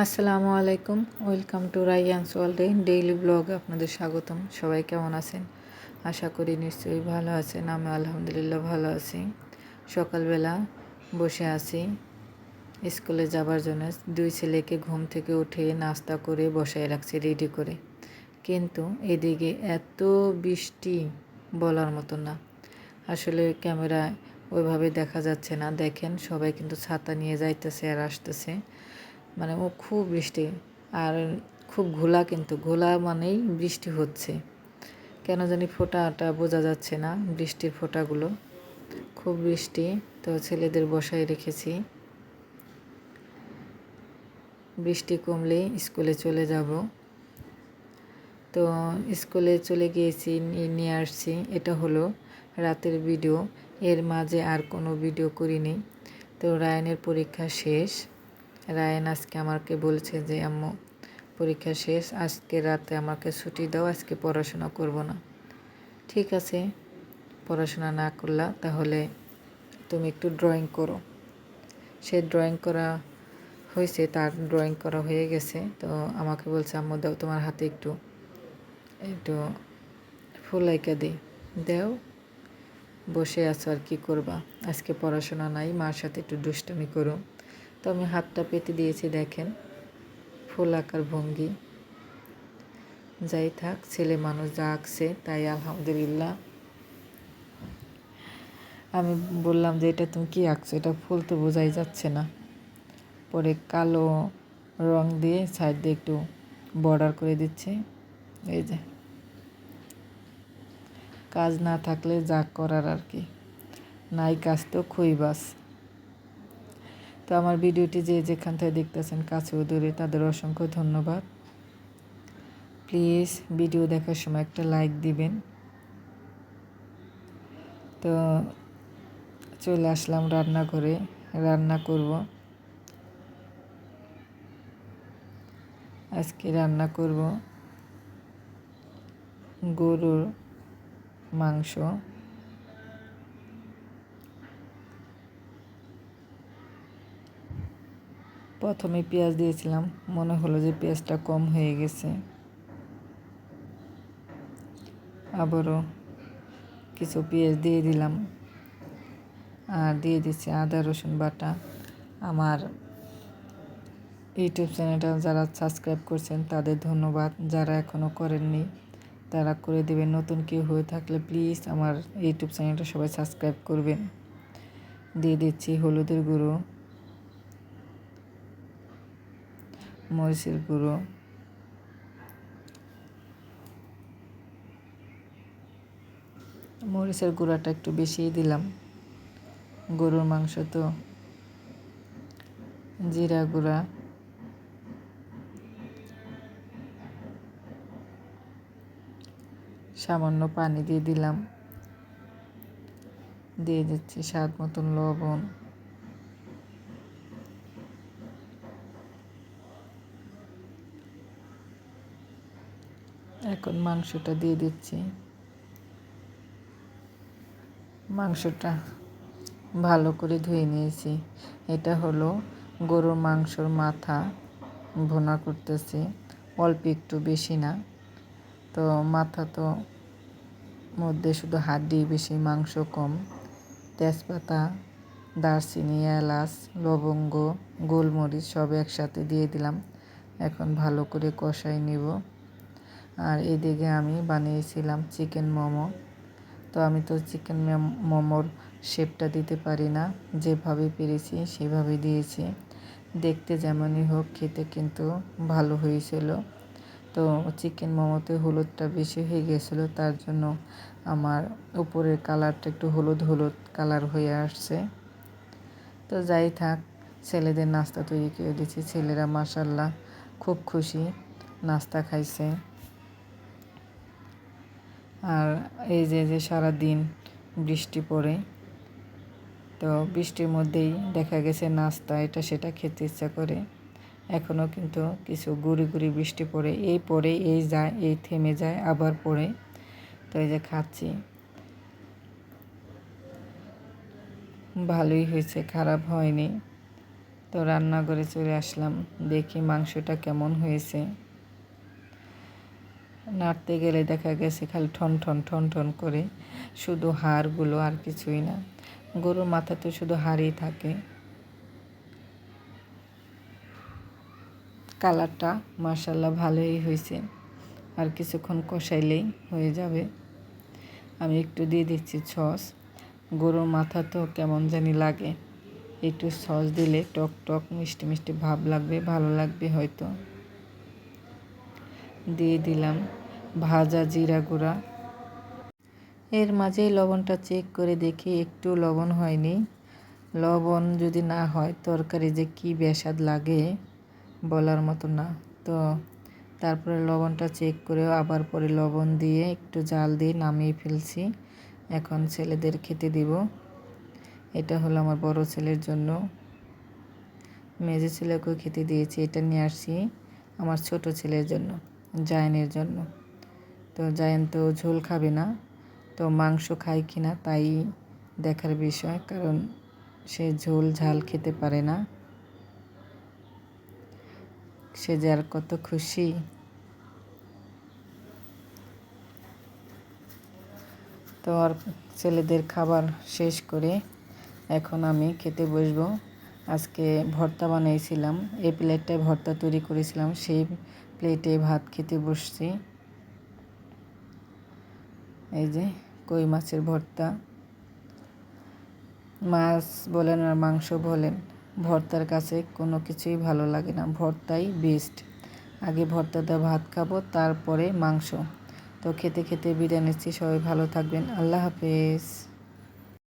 আসসালামু আলাইকুম, welcome to রাইয়ান্স ওয়ার্ল্ডে ডেইলি ব্লগে আপনাদের স্বাগতম। সবাই কেমন আছেন? আশা করি নিশ্চয়ই ভালো আছেন, আমি আলহামদুলিল্লাহ ভালো আছি। সকালবেলা বসে আছি, স্কুলে যাবার জন্য। দুই ছেলেকে ঘুম থেকে উঠে নাস্তা করে বসায় রাখছি রেডি করে। কিন্তু এদিকে এত বৃষ্টি বলার মতো না। আসলে ক্যামেরায় ওইভাবে দেখা যাচ্ছে না। দেখেন সবাই কিন্তু ছাতা নিয়ে যাইতেছে আর আসতেছে। মানে ও খুব বৃষ্টি, আর খুব ঘোলা কিন্তু, ঘোলা মানেই বৃষ্টি হচ্ছে। কেন জানি ফোঁটাটা বোঝা যাচ্ছে না, বৃষ্টির ফোঁটাগুলো। খুব বৃষ্টি, তো ছেলেদের বসায় রেখেছি। বৃষ্টি কমলে স্কুলে চলে যাব। তো স্কুলে চলে গিয়েছি নিয়ে আসছি। এটা হলো রাতের ভিডিও। এর মাঝে আর কোনো ভিডিও করিনি। তো রায়নের পরীক্ষা শেষ। রায়ন আজকে আমাকে বলছে যে, আম্মু, পরীক্ষা শেষ, আজকে রাতে আমাকে ছুটি দাও, আজকে পড়াশোনা করব না। ঠিক আছে, পড়াশোনা না করলা, তাহলে তুমি একটু ড্রয়িং করো। সে ড্রয়িং করা হয়েছে, তার ড্রয়িং করা হয়ে গেছে। তো আমাকে বলছে, আম্মু, দাও, তোমার হাতে একটু একটু ফুল আইকা দিই দেও, বসে আছো আর কি করবা? আজকে পড়াশোনা নাই, মার সাথে একটু দুষ্টামি করো। তো আমি হাতটা পেতে দিয়েছি, দেখেন। ফুল আঁকার ভঙ্গি। যাই থাক, ছেলে মানুষ যা আঁকছে, তাই আলহামদুলিল্লাহ। আমি বললাম যে, এটা তুমি কী আঁকছো? এটা ফুল তো বোঝাই যাচ্ছে না। পরে কালো রং দিয়ে সাইড দিয়ে একটু বর্ডার করে দিচ্ছে। এই যে। কাজ না থাকলে যা করার আর কি। নাই কাজ তো খুইবাস তো আমার ভিডিওটি যে যেখান থেকে দেখতেছেন কাছে ও দূরে, তাদের অসংখ্য ধন্যবাদ। প্লিজ ভিডিও দেখার সময় একটা লাইক দিবেন। তো চলে আসলাম রান্নাঘরে, রান্না করব। আজকে রান্না করব গরুর মাংস। প্রথমে পেঁয়াজ দিয়েছিলাম। মনে হলো যে পেঁয়াজটা কম হয়ে গেছে। আবারও কিছু পেঁয়াজ দিয়ে দিলাম। আর দিয়ে দিচ্ছি আদা, রসুন বাটা। আমার ইউটিউব চ্যানেলটা যারা সাবস্ক্রাইব করছেন, তাদের ধন্যবাদ। যারা এখনও করেননি, তারা করে দেবেন। নতুন কেউ হয়ে থাকলে প্লিজ আমার ইউটিউব চ্যানেলটা সবাই সাবস্ক্রাইব করবেন। দিয়ে দিচ্ছি হলুদের গুঁড়ো। মরিচের গুঁড়ো মরিচের গুঁড়াটা একটু বেশিই দিলাম। গরুর মাংস তো। জিরা গুঁড়া। সামান্য পানি দিয়ে দিলাম। দিয়ে দিচ্ছি স্বাদ মতন লবণ। এখন মাংসটা দিয়ে দিচ্ছি। মাংসটা ভালো করে ধুয়ে নিয়েছি। এটা হলো গরুর মাংসর মাথা ভুনা করতেছি। অল্প একটু বেশি না। তো মাথা তো মধ্যে শুধু হাড্ডি বেশি, মাংস কম। তেজপাতা, দারচিনি, এলাচ, লবঙ্গ, গোলমরিচ সব একসাথে দিয়ে দিলাম। এখন ভালো করে কষাই নিব। আর এদিকে আমি বানিয়েছিলাম চিকেন মোমো। তো আমি তো চিকেন মোমোর শেপটা দিতে পারি না। যেভাবে পেরেছি সেভাবে দিয়েছি। দেখতে যেমনই হোক, খেতে কিন্তু ভালো হয়েছিল। তো চিকেন মোমোতে হলুদটা বেশি হয়ে গেছিল, তার জন্য আমার উপরের কালারটা একটু হলুদ হলুদ কালার হয়ে আসছে। তো যাই থাক, ছেলেদের নাস্তা তৈরি করে দিচ্ছি ছেলেরা মাসাল্লাহ খুব খুশি, নাস্তা খাইছে। আর এই যে যে সারা দিন বৃষ্টি পড়ে, তো বৃষ্টির মধ্যেই দেখা গেছে নাস্তা, এটা সেটা খেতে ইচ্ছা করে। এখনও কিন্তু কিছু গুড়ি গুড়ি বৃষ্টি পড়ে, এই পড়ে, এই যায়, এই থেমে যায়, আবার পড়ে। তো এই যে খাচ্ছি। ভালোই হয়েছে, খারাপ হয়নি। তো রান্নাঘরে চলে আসলাম, দেখি মাংসটা কেমন হয়েছে। নাড়তে গেলে দেখা গেছে খালি ঠন ঠন ঠন ঠন করে শুধু হাড়গুলো আর কিছুই না। গরুর মাথা তো শুধু হাড়ই থাকে। কালারটা মার্শাল্লাহ ভালোই হয়েছে। আর কিছুক্ষণ কষাইলেই হয়ে যাবে। আমি একটু দিয়ে দিচ্ছি সস। গরুর মাথা তো কেমন জানি লাগে। একটু সস দিলে টক টক, মিষ্টি মিষ্টি ভাব লাগবে, ভালো লাগবে হয়তো। দিয়ে দিলাম ভাজা জিরা গুঁড়া। এর মাঝেই লবণটা চেক করে দেখি একটু লবণ হয়নি। লবণ যদি না হয় তরকারি যে কি বেসাদ লাগে বলার মতো না। তো তারপরে লবণটা চেক করে আবার পরে লবণ দিয়ে একটু জাল দিয়ে নামিয়ে ফেলছি। এখন ছেলেদের খেতে দিব। এটা হলো আমার বড় ছেলের জন্য। মেজে ছেলেকেও খেতে দিয়েছি, এটা নিয়ে আসছি আমার ছোট ছেলের জন্য। জায়নের জন্য। তো জায়ন তো ঝোল খাবে না, তো মাংস খায় কি না তাই দেখার বিষয়, কারণ সে ঝোল ঝাল খেতে পারে না। সে যার কত খুশি। তো আর ছেলেদের খাবার শেষ করে এখন আমি খেতে বসবো। আজকে ভর্তা বানিয়েছিলাম এই প্লেটটায় ভর্তা তৈরি করেছিলাম, সেই প্লেটে ভাত খেতে বসছি। এই যে কই মাছের ভর্তা। মাছ বলেন আর মাংস বলেন, ভর্তার কাছে কোনো কিছুই ভালো লাগে না। ভর্তাই বেস্ট আগে ভর্তা দিয়ে ভাত খাব, তারপরে মাংস। তো খেতে খেতে বিদায় নিচ্ছি, সবাই ভালো থাকবেন। আল্লাহ হাফেজ।